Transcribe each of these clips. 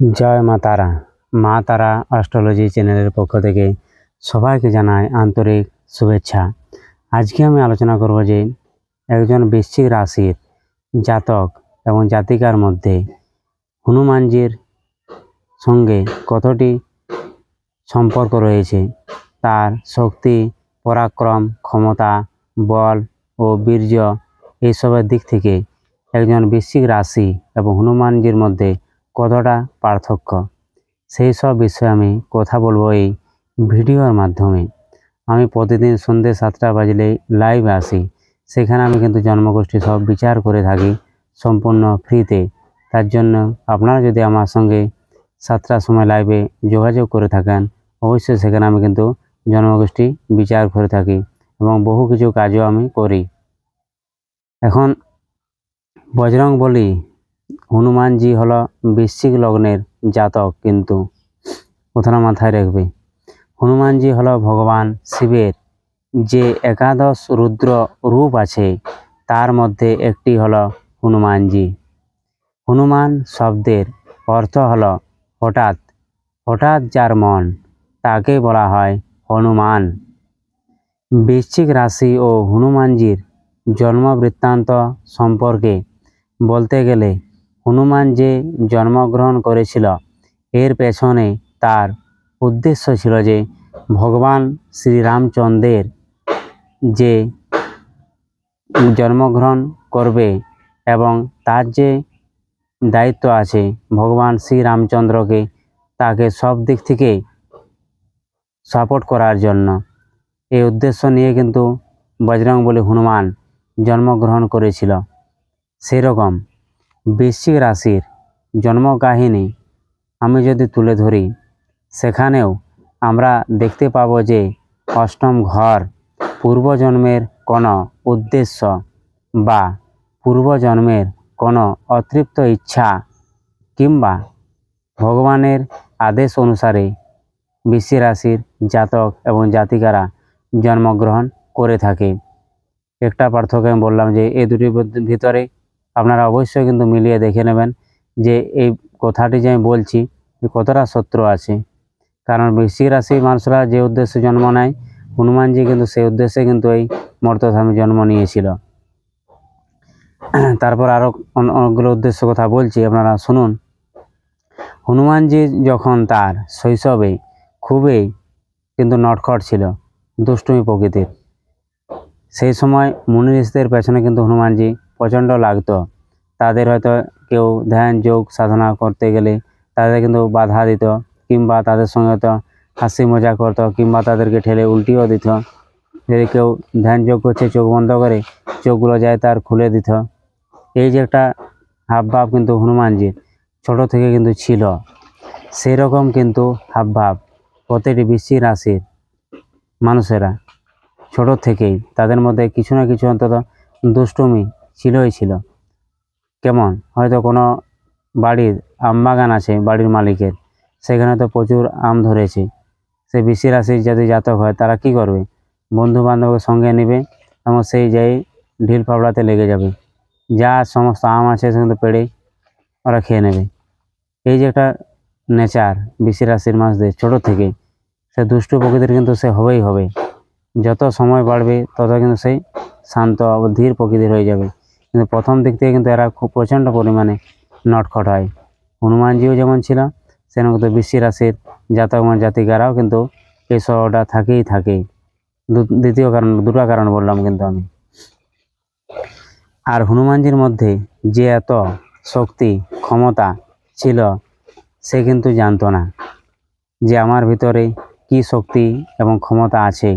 জয় মা তারা। মা তারা অ্যাস্ট্রোলজি চ্যানেলের পক্ষ থেকে সবাইকে জানাই আন্তরিক শুভেচ্ছা। আজকে আমি আলোচনা করব যে একজন বৃশ্চিক রাশির জাতক এবং জাতিকার মধ্যে হনুমানজির সঙ্গে কতটি সম্পর্ক রয়েছে, তার শক্তি, পরাক্রম, ক্ষমতা, বল ও বীর্য, এইসবের দিক থেকে একজন বৃশ্চিক রাশি এবং হনুমানজির মধ্যে কতটা পার্থক্য? সেই সব বিষয়ে আমি কথা বলব এই ভিডিওর মাধ্যমে। আমি প্রতিদিন সন্ধ্যে সাতটা বাজলে লাইভ আসি। সেখানে আমি কিন্তু জন্মগোষ্ঠী সব বিচার করে থাকি সম্পূর্ণ ফ্রিতে তার জন্য আপনারা যদি আমার সঙ্গে সাতটার সময় লাইভে যোগাযোগ করে থাকেন, অবশ্যই সেখানে আমি কিন্তু জন্মগোষ্ঠী বিচার করে থাকি এবং বহু কিছু কাজও আমি করি। এখন বজরং বলি হনুমানজি হলো বৃশ্চিক লগ্নের জাতক কিন্তু। কথাটা মাথায় রাখবে। হনুমানজি হলো ভগবান শিবের। যে একাদশ রুদ্র রূপ আছে, তার মধ্যে একটি হলো হনুমানজি। হনুমান শব্দের অর্থ হলো হঠাৎ। হঠাৎ যার মন, তাকে বলা হয় হনুমান। বৃশ্চিক রাশি ও হনুমানজির জন্ম বৃত্তান্ত সম্পর্কে বলতে গেলে হনুমান যে জন্মগ্রহণ করেছিল, এর পেছনে তার উদ্দেশ্য ছিল যে ভগবান শ্রীরামচন্দ্রের যে জন্মগ্রহণ করবে এবং তার যে দায়িত্ব আছে, ভগবান শ্রীরামচন্দ্রকে তাকে সব দিক থেকে সাপোর্ট করার জন্য। এই উদ্দেশ্য নিয়ে কিন্তু বজরংবলী হনুমান জন্মগ্রহণ করেছিল। সেরকম বৃশ্চিক রাশির জন্ম কাহিনী আমি যদি তুলে ধরি, সেখানেও আমরা দেখতে পাব যে অষ্টম ঘর পূর্বজন্মের কোনো উদ্দেশ্য বা পূর্বজন্মের কোনো অতৃপ্ত ইচ্ছা কিংবা ভগবানের আদেশ অনুসারে বৃশ্চিক রাশির জাতক এবং জাতিকারা জন্মগ্রহণ করে থাকে। একটা পার্থক্য আমি বললাম যে এই দুটির ভিতরে আপনারা অবশ্যই কিন্তু মিলিয়ে দেখে নেবেন যে এই কথাটি যে আমি বলছি কতটা সত্য আছে। কারণ বৃশ্চিক রাশির মানুষরা যে উদ্দেশ্যে জন্ম নেয়, হনুমানজি কিন্তু সেই উদ্দেশ্যে কিন্তু এই মর্তধামে জন্ম নিয়েছিল। তারপর আরও অনেকগুলো উদ্দেশ্য কথা বলছি, আপনারা শুনুন। হনুমানজি যখন তার শৈশবে খুবই কিন্তু নটখট ছিল, দুষ্টুমি প্রকৃতির। সেই সময় মুনি ঋষিদের পেছনে কিন্তু হনুমানজি প্রচণ্ড লাগতো। তাদের হয়তো কেউ ধ্যান, যোগ, সাধনা করতে গেলে তাদের কিন্তু বাধা দিত কিংবা তাদের সঙ্গে হয়তো হাসি মজা করতো কিংবা তাদেরকে ঠেলে উল্টিও দিত। যদি কেউ ধ্যান, যোগ করছে, চোখ বন্ধ করে চোখগুলো যায় তার খুলে দিত। এই যে একটা হাবভাব কিন্তু হনুমানজির ছোট থেকে কিন্তু ছিল। সেই রকম কিন্তু হাবভাব প্রতিটি বৃশ্চিক রাশির মানুষেরা ছোট থেকেই। তাদের মধ্যে কিছু না কিছু অন্তত দুষ্টুমি ছিলই ছিল। কেমন? হয়তো কোনো বাড়ির আম বাগান আছে বাড়ির মালিকের। সেখানে তো প্রচুর আম ধরেছে। সে বৃশ্চিক রাশির যদি জাতক হয়, তারা কি করবে? বন্ধু বান্ধবের সঙ্গে নেবে এবং সেই যাই ঢিল ফাবড়াতে লেগে যাবে। যা সমস্ত আম আছে সে কিন্তু পেড়ে ওরা খেয়ে নেবে। এই যে একটা নেচার বৃশ্চিক রাশির মানুষদের ছোটো থেকে, সে দুষ্টু প্রকৃতির কিন্তু সে হবেই হবে। যত সময় বাড়বে, তত কিন্তু সেই শান্ত ধীর প্রকৃতির হয়ে যাবে। কিন্তু প্রথম দিক থেকে কিন্তু এরা খুব প্রচণ্ড পরিমাণে নটখট হয়। হনুমানজিও যেমন ছিল, সেরকম কিন্তু বৃশ্চিক রাশির জাতক জাতিকারাও কিন্তু এই স্বভাবটা থাকেই থাকে। দ্বিতীয় কারণ, দুটো কারণ বললাম কিন্তু আমি। আর হনুমানজির মধ্যে যে এত শক্তি, ক্ষমতা ছিল, সে কিন্তু জানতো না যে আমার ভিতরে কি শক্তি এবং ক্ষমতা আছে।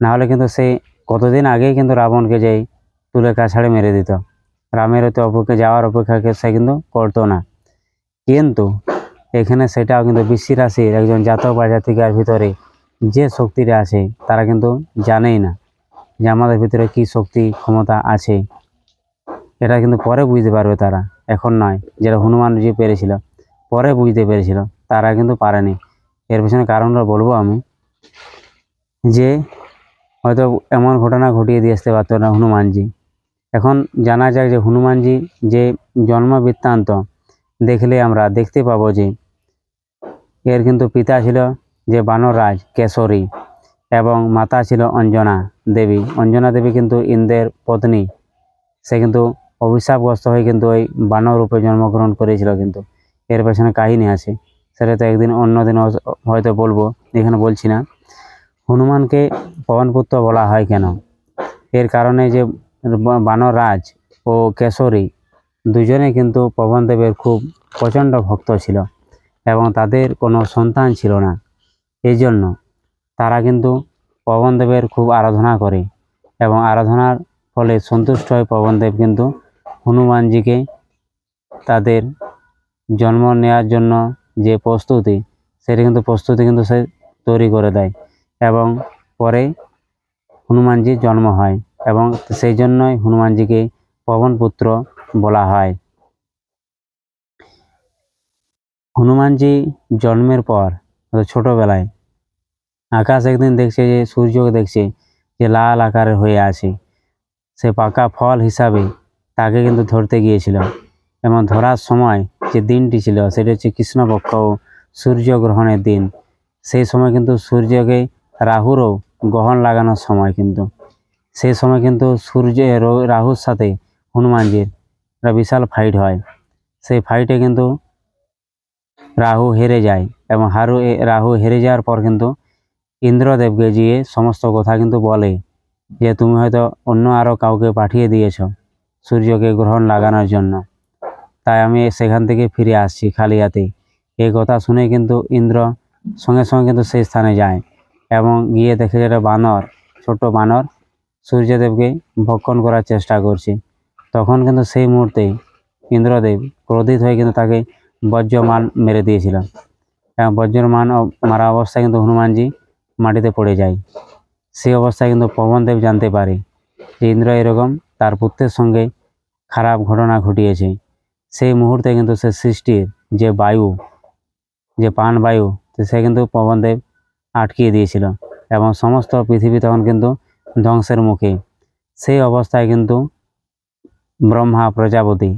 না হলে কিন্তু সে কতদিন আগেই কিন্তু রাবণকে যেই তুলে কাছাড়ে মেরে দিত। রামের হয়তো অপেক্ষা যাওয়ার অপেক্ষাকে সে কিন্তু করতো না। কিন্তু এখানে সেটাও কিন্তু বৃশ্চিক রাশির একজন জাতক বা জাতিকার ভিতরে যে শক্তিটা আছে, তারা কিন্তু জানেই না যে আমাদের ভিতরে কি শক্তি ক্ষমতা আছে। এটা কিন্তু পরে বুঝতে পারবে তারা। এখন নয়, যেটা হনুমান যে পেরেছিল, পরে বুঝতে পেরেছিল, তারা কিন্তু পারেনি। এর পেছনে কারণটা বলব আমি যে হয়তো এমন ঘটনা ঘটিয়ে দিয়ে আসতে পারতো না হনুমানজি। এখন জানা যায় যে হনুমানজি যে জন্ম বৃত্তান্ত দেখলে আমরা দেখতে পাবো যে এর কিন্তু পিতা ছিল যে বানররাজ কেশরী এবং মাতা ছিল অঞ্জনা দেবী। অঞ্জনা দেবী কিন্তু ইন্দ্রের পত্নী। সে কিন্তু অভিশাপগ্রস্ত হয়ে কিন্তু ওই বানর রূপে জন্মগ্রহণ করেছিল কিন্তু। এর পেছনে কাহিনী আছে। সেটা তো একদিন অন্যদিন হয়তো বলব। এখানে বলছি না। হনুমানকে পবনপুত্র বলা হয় কেন? এর কারণে যে বা- বানর রাজ ও কেশরী দুজনে কিন্তু পবনদেবের খুব প্রচণ্ড ভক্ত ছিল এবং তাদের কোনো সন্তান ছিল না। এই জন্য তারা কিন্তু পবনদেবের খুব আরাধনা করে এবং আরাধনার ফলে সন্তুষ্ট হয়ে পবনদেব কিন্তু হনুমানজিকে তাদের জন্ম নেওয়ার জন্য যে প্রস্তুতি, সেটা কিন্তু প্রস্তুতি কিন্তু সে তৈরি করে দেয় এবং পরে হনুমানজির জন্ম হয়। এবং সেই জন্যই হনুমানজিকে পবনপুত্র বলা হয়। হনুমানজি জন্মের পর ছোটবেলায়, আকাশ একদিন দেখছে যে সূর্য দেখছে যে, লাল আকারের হয়ে আছে। সে পাকা ফল হিসাবে তাকে কিন্তু ধরতে গিয়েছিল এবং ধরার সময় যে দিনটি ছিল, সেটা হচ্ছে কৃষ্ণপক্ষ ও সূর্যগ্রহণের দিন। সেই সময় কিন্তু সূর্যকে রাহুরও গ্রহণ লাগানোর সময় কিন্তু সেই সময় কিন্তু সূর্য র- রাহুর সাথে হনুমানজির একটা বিশাল ফাইট হয়। সেই ফাইটে কিন্তু রাহু হেরে যায় এবং হারু রাহু হেরে যাওয়ার পর কিন্তু ইন্দ্রদেবকে গিয়ে সমস্ত কথা কিন্তু বলে যে, তুমি হয়তো অন্য আরও কাউকে পাঠিয়ে দিয়েছ সূর্যকে গ্রহণ লাগানোর জন্য। তাই আমি সেখান থেকে ফিরে আসছি খালি হাতে এই কথা শুনে কিন্তু ইন্দ্র সঙ্গে সঙ্গে কিন্তু সেই স্থানে যায় এবং গিয়ে দেখে যেটা বানর ছোট বানর সূর্যদেবকে ভক্ষণ করার চেষ্টা করছে। তখন কিন্তু সেই মুহূর্তে ইন্দ্রদেব ক্রোধিত হয়ে কিন্তু তাকে বজ্রমান মেরে দিয়েছিল এবং বজ্রমান মারা অবস্থায় কিন্তু হনুমানজি মাটিতে পড়ে যায়। সেই অবস্থায় কিন্তু পবনদেব জানতে পারে যে ইন্দ্র এরকম তার পুত্রের সঙ্গে খারাপ ঘটনা ঘটিয়েছে। সেই মুহূর্তে কিন্তু সে সৃষ্টির যে বায়ু, যে প্রাণবায়ু তো সে কিন্তু পবনদেব আটকিয়ে দিয়েছিল। এবং সমস্ত পৃথিবী তখন কিন্তু ধ্বংসের মুখে। সেই অবস্থায় কিন্তু ব্রহ্মা প্রজাপতি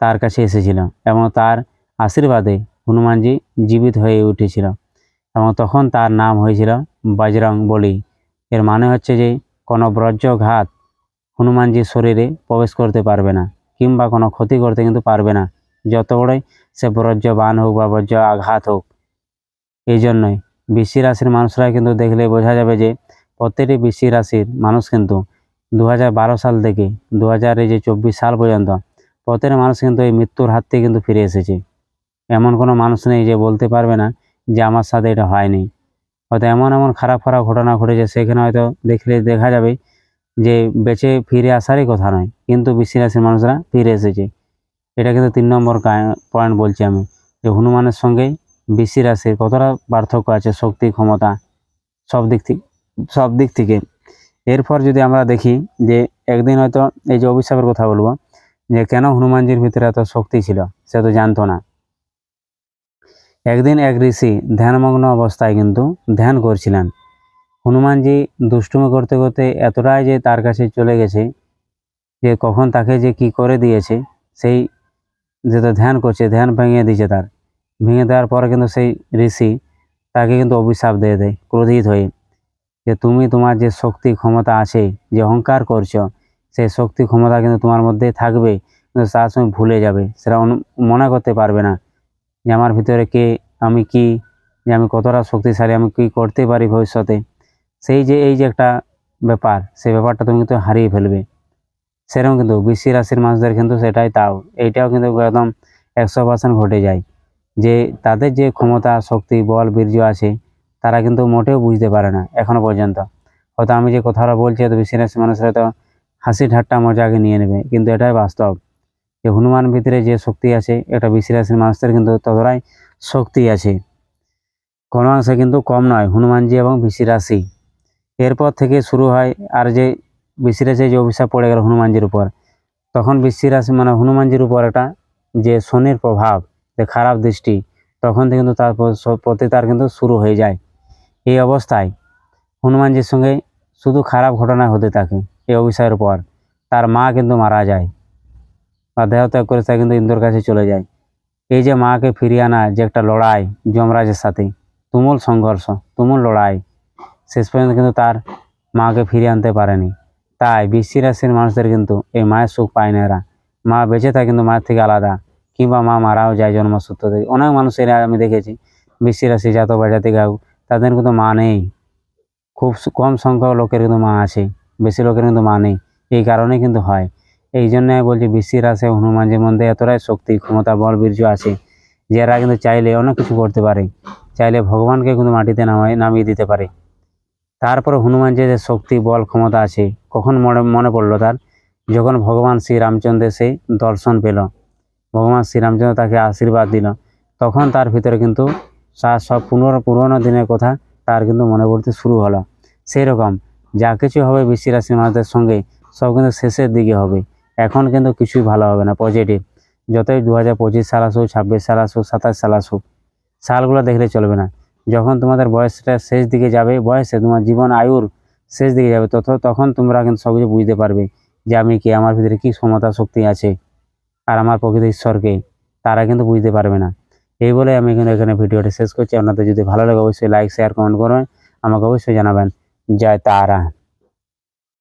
তার কাছে এসেছিল এবং তার আশীর্বাদে হনুমানজি জীবিত হয়ে উঠেছিল এবং তখন তার নাম হয়েছিল বজরং বলি। এর মানে হচ্ছে যে কোনো বজ্রঘাত হনুমানজির শরীরে প্রবেশ করতে পারবে না কিংবা কোনো ক্ষতি করতে কিন্তু পারবে না। যত বড়ই সে বজ্র বান হোক বা বজ্র আঘাত হোক, এই জন্যই বৃশ্চিক রাশির মানুষরা কিন্তু দেখলে বোঝা যাবে যে প্রত্যেকটি বৃশ্চিক রাশির মানুষ কিন্তু দু বারো সাল থেকে দু হাজার এই যে চব্বিশ সাল পর্যন্ত প্রত্যেকটা মানুষ কিন্তু এই মৃত্যুর হাত থেকে কিন্তু ফিরে এসেছে। এমন কোনো মানুষ নেই যে বলতে পারবে না যে আমার সাথে এটা হয়নি। হয়তো এমন এমন খারাপ খারাপ ঘটনা ঘটেছে, সেখানে হয়তো দেখলে দেখা যাবে যে বেঁচে ফিরে আসারই কথা নয়, কিন্তু বৃশ্চিক রাশির মানুষরা ফিরে এসেছে। এটা কিন্তু তিন নম্বর পয়েন্ট বলছি আমি, যে হনুমানের সঙ্গে বৃশ্চিক রাশির কতটা পার্থক্য আছে, শক্তি, ক্ষমতা সব দিক থেকে সব দিক থেকে। এরপর যদি আমরা দেখি যে একদিন হয়তো এই যে অভিশাপের কথা বলব, যে কেন হনুমানজির ভিতরে এত শক্তি ছিল, সে তো জানতো না। একদিন এক ঋষি ধ্যানমগ্ন অবস্থায় কিন্তু ধ্যান করছিলেন। হনুমানজি দুষ্টুমি করতে করতে এতটাই যে তার কাছে চলে গেছে যে কখন তাকে যে কি করে দিয়েছে, সেই যে তো ধ্যান করছে, ধ্যান ভেঙে দিয়েছে তার। ভেঙে দেওয়ার পরে কিন্তু সেই ঋষি তাকে কিন্তু অভিশাপ দিয়ে দেয়, ক্রোধিত হয়ে। যে তুমি তোমার যে শক্তি ক্ষমতা আছে, যে অহংকার করছ, সেই শক্তি ক্ষমতা কিন্তু তোমার মধ্যে থাকবে, কিন্তু তার সময় ভুলে যাবে, সেটা মনে করতে পারবে না। যে আমার ভিতরে কে, আমি কি, যে আমি কতটা শক্তিশালী, আমি কি করতে পারি ভবিষ্যতে? সেই যে, এই যে একটা ব্যাপার, সেই ব্যাপারটা তুমি কিন্তু হারিয়ে ফেলবে। সেরকম কিন্তু বৃশ্চিক রাশির মানুষদের কিন্তু সেটাই তাও। এইটাও কিন্তু একদম একশো পার্সেন্ট ঘটে যায়। যে তাদের যে ক্ষমতা, শক্তি, বল, বীর্য আছে তারা কিন্তু মোটেও বুঝতে পারে না, এখনও পর্যন্ত। হয়তো আমি যে কথাটা বলছি, হয়তো বৃশ্চিক রাশির মানুষরা তো হাসি ঠাট্টা মজাকে নিয়ে নেবে, কিন্তু এটাই বাস্তব। যে হনুমান ভিতরে যে শক্তি আছে, এটা রাশির মানুষদের কিন্তু ততটাই শক্তি আছে। কোনো অংশে কিন্তু কম নয়, হনুমানজি এবং বৃশ্চিক রাশি। এরপর থেকে শুরু হয়, আর যে বৃশ্চিক রাশি যে অভিশাপ পড়ে গেল হনুমানজির উপর, তখন বৃশ্চিক রাশি মানে হনুমানজির উপর একটা যে শনির প্রভাব, যে খারাপ দৃষ্টি, তখন থেকে কিন্তু তার প্রতি তার কিন্তু শুরু হয়ে যায়। এই অবস্থায় হনুমানজির সঙ্গে শুধু খারাপ ঘটনা হতে থাকে এই অভিশাপের পর। তার মা কিন্তু মারা যায় বা দেহত্যাগ করে সে কিন্তু ইন্দ্রর কাছে চলে যায়। এই যে মাকে ফিরিয়ে আনা যে একটা লড়াই যমরাজের সাথে তুমুল সংঘর্ষ তুমুল লড়াই শেষ পর্যন্ত কিন্তু তার মাকে ফিরিয়ে আনতে পারেনি। তাই বৃশ্চিক রাশির মানুষদের কিন্তু এই মায়ের সুখ পায় না এরা। মা বেঁচে থাকে কিন্তু মায়ের থেকে আলাদা কিংবা মা মারাও যায় জন্মসূত্র থেকে। অনেক মানুষের আমি দেখেছি বৃশ্চিক রাশি জাতক বা জাতিকা হোক, তাদের কিন্তু মা নেই। খুব কম সংখ্যক লোকের কিন্তু মা আছে। বেশি লোকের কিন্তু মা নেই। এই কারণে কিন্তু হয়। এই জন্য বলছি রাশি ও হনুমানজির মধ্যে এতটাই শক্তি, ক্ষমতা, বল, বীর্য আছে যে এরা কিন্তু চাইলে অনেক কিছু করতে পারে। চাইলে ভগবানকে কিন্তু মাটিতে নামায়, নামিয়ে দিতে পারে। তারপরে হনুমান যে যে শক্তি, বল, ক্ষমতা আছে, কখন মনে মনে পড়ল তার? যখন ভগবান শ্রীরামচন্দ্রের সেই দর্শন পেল, ভগবান শ্রীরামচন্দ্র তাকে আশীর্বাদ দিল, তখন তার ভিতরে কিন্তু তার সব পুনর পুরোনো দিনের কথা তার কিন্তু মনে পড়তে শুরু হলো। সেই রকম যা কিছু হবে বৃষ্টি রাশির মানুষদের সঙ্গে, সব কিন্তু শেষের দিকে হবে। এখন কিন্তু কিছুই ভালো হবে না পজিটিভ যতই দু হাজার পঁচিশ সাল আসুক, ছাব্বিশ সাল আসুক, সাতাশ সাল আসুক, সালগুলো দেখলে চলবে না। যখন তোমাদের বয়সটা শেষ দিকে যাবে, বয়সে তোমার জীবন, আয়ুর শেষ দিকে যাবে, তত তখন তোমরা কিন্তু সব কিছু বুঝতে পারবে যে আমি কি, আমার ভিতরে কী ক্ষমতা শক্তি আছে, আর আমার প্রকৃত ঈশ্বরকে। তারা কিন্তু বুঝতে পারবে না। এই বলে আমি কিন্তু এখানে ভিডিওটি শেষ করছি। আপনাদের যদি ভালো লাগে, অবশ্যই লাইক শেয়ার কমেন্ট করবেন। আমাকে অবশ্যই জানাবেন। জয় তারা।